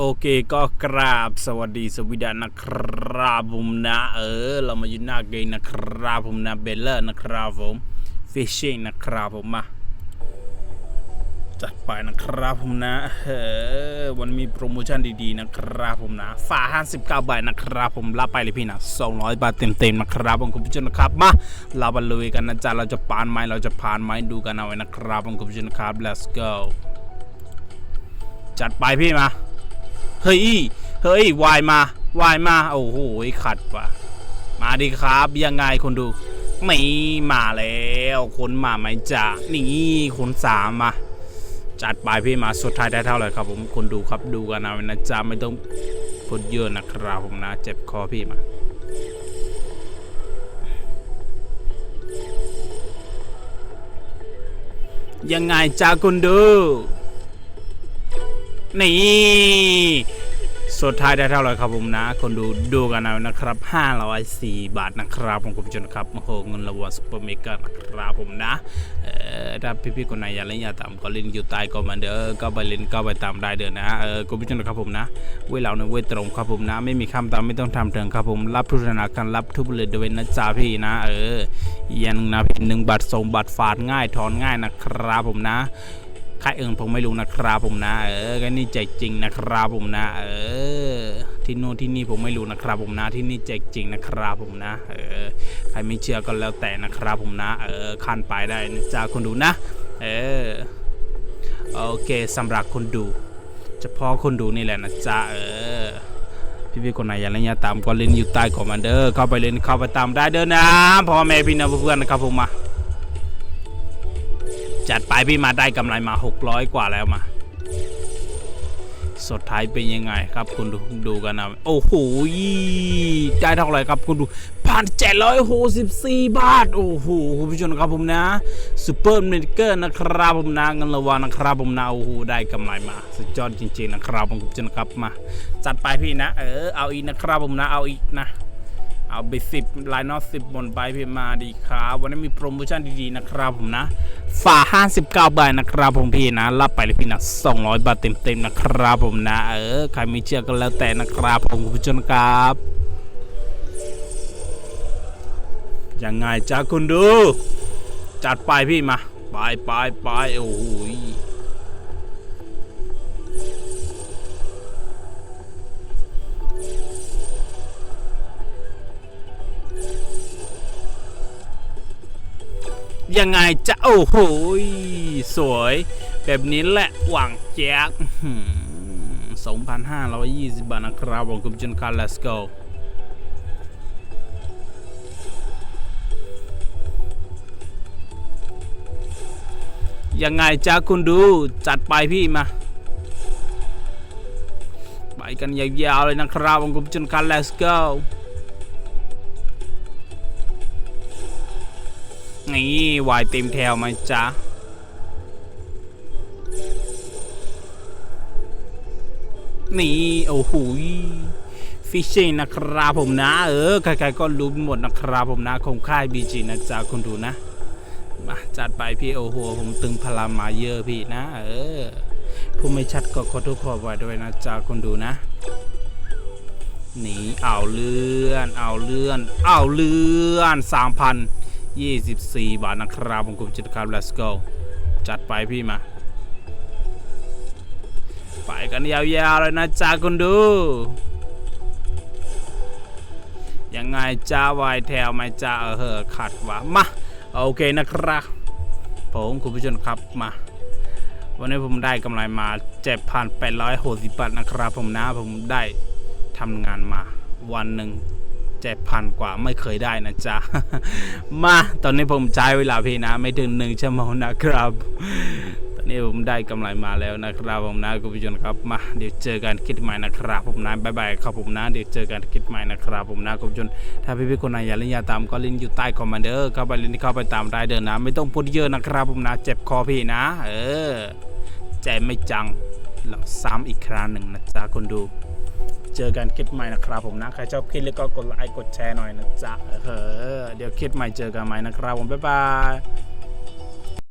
โอเคก็กราบสวัสดีสวีดันะครับผมนะเออ เรามาอยู่หน้าเกมนะครับผมนะเบลเลอร์นะครับผมฟิชชิ่งนะครับผมมาจัดไปนะครับผมนะเออวันมีโปรโมชั่นดีๆนะครับผมนะฝา59บาทนะครับผมรับไปเลยพี่นะ200 บาทเต็มๆนะครับผมคุณผู้ชมนะครับมาเราไปลุยกันนะจ๊ะเราจะปานไหมเราจะผ่านไหมดูกันเอาไว้นะครับผมคุณผู้ชมนะครับ let's go จัดไปพี่มา เฮ้ย เฮ้ยวายมาวายมา โอ้โหขัดว่ะ มาดิครับ ยังไงคนดู ไม่มาแล้วคนมาไหมจ้ะนี่คนสามมา จัดไปพี่มาสุดท้ายได้เท่าไหร่ครับ ผมคนดูครับดูกันนะนะจ๊ะไม่ต้องพูดเยอะนะครับผมนะเจ็บคอพี่มายังไงจ้าคุณดู นี่สุดท้ายได้เท่าไหร่ครับผมนะ คนดูดูกันเอานะครับ 504 บาทนะครับผมคุณผู้ชมครับโอ้โหเงินรางวัลซุปเปอร์เมกะนะครับผมนะเออถ้าพี่ๆคนไหนอยากเล่นอยากตามก็เล่นอยู่ใต้คอมเมนต์เด้อก็ไปเล่นก็ไปตามได้เด้อนะเออคุณผู้ชมครับผมนะ เวลาในเวตรงครับผมนะ ไม่มีคำตามไม่ต้องทำเถิงครับผมรับทุกสถานการรับทุกเลยด้วยนะจ๊ะพี่นะ เอออีกอยันงนะพี่หนึ่งบาทส่งบัตรฝาดง่ายถอนง่ายนะครับผมนะ ใครเอิงผมไม่รู้นะครับผมนะ เออก็นี่ใจจริงนะครับผมนะ เออ ที่โน่นที่นี่ผมไม่รู้นะครับผมนะ ที่นี่ใจจริงนะครับผมนะ เออ ใครไม่เชื่อก็แล้วแต่นะครับผมนะ เออคันไปได้นะจ้าคนดูนะ เออ โอเคสำหรับคนดู เฉพาะคนดูนี่แหละนะจ๊ะเออพี่ๆคนไหนอยากเล่นอยาตามก็เล่นอยู่ใต้คอมเมนเดอร์เข้าไปเล่นเข้าไปตามได้เด้อนะพ่อแม่พี่น้องเพื่อนๆนะครับผมมา จัดไปพี่มาได้กำไรมา 600 กว่าแล้วมาสุดท้ายเป็นยังไงครับคุณดูดูกันนะโอ้โหได้เท่าไหร่ครับคุณดูพันเจ็ดร้อยหกสิบสี่บาท โอ้โหคุณผู้ชมครับผมนะซูเปอร์เมนเกอร์นะครับผมนะเงินรางวัลนะครับผมนะโอ้โหได้กำไรมาสุดยอดจริงๆนะครับผมคุณผู้ชมครับมา จัดไปพี่นะ เออเอาอีกนะครับผมนะเอาอีกนะ เอาไปสิบลายนอตสิบบนไปพี่มาดีครับวันนี้มีโปรโมชั่นดีๆนะครับผมนะฝา59บาทนะครับผมพี่นะ รับไปเลยพี่นะ200บาทเต็มๆนะครับผมนะ เออใครไม่เชื่อก็แล้วแต่นะครับผมคุณผู้ชมครับยังไงจ้าคุณดู จัดไปพี่มา ไปไปไปโอ้ย ยังไงจะโอ้โหยสวย แบบนี้แหละหวังแจ๊กสองพันห้าร้อยยี่สิบบาทนะครับผมคุณผู้ชมครับ let's go ยังไงจ้าคุณดูจัดไปพี่มา ไปกันยาวๆเลยนะครับผมคุณผู้ชมครับ let's go นี่วายเต็มแถวไหมจ๊ะนี่โอ้โหฟิชชิ่งนะครับผมนะ เออใครๆก็รู้หมดนะครับผมนะคงค่ายบีจีนะจ๊ะคุณดูนะมาจัดไปพี่โอ้โหผมตึงพลังมาเยอะพี่นะ เออผู้ไม่ชัดก็ขอโทษขอไว้ด้วยนะจ๊ะคุณดูนะหนีเอาเลื่อน เอาเลื่อน เอาเลื่อนสามพัน 24 บาทนะครับผมคุณจิตครับ let's go จัดไปพี่มา ไปกันยาวๆเลยนะจ๊ะคุณดู ยังไงจ้าวายแถวไม่จ้าเออเหอะขัดวะมาโอเคนะครับผมคุณผู้ชมครับมาวันนี้ผมได้กำไรมา7,860บาทนะครับ ผมนะผมได้ทำงานมาวันหนึ่ง เจ็ดพันกว่าไม่เคยได้นะจ๊ะ มาตอนนี้ผมใช้เวลาพี่นะไม่ถึงหนึ่งชั่วโมงนะครับ ตอนนี้ผมได้กำไรมาแล้วนะครับผมนะคุณผู้ชมครับมาเดี๋ยวเจอกันคลิปใหม่นะครับผมนะบายบายครับผมนะเดี๋ยวเจอกันคลิปใหม่นะครับผมนะคุณผู้ชมถ้าพี่ๆคนไหนอยากเล่นอยากตามก็ลิงก์อยู่ใต้คอมเมนเด้อเข้าไปลิงก์เข้าไปตามได้เด้อนะ ไม่ต้องพูดเยอะนะครับผมนะเจ็บคอพี่นะ เออใจไม่จังเราซ้ำอีกครั้งหนึ่งนะจ๊ะคนดู เจอกันคลิปใหม่นะครับผมนะใครชอบคลิปแล้วก็กดไลค์กดแชร์หน่อยนะจ๊ะเออเดี๋ยวคลิปใหม่เจอกันใหม่นะครับผมบ๊ายบาย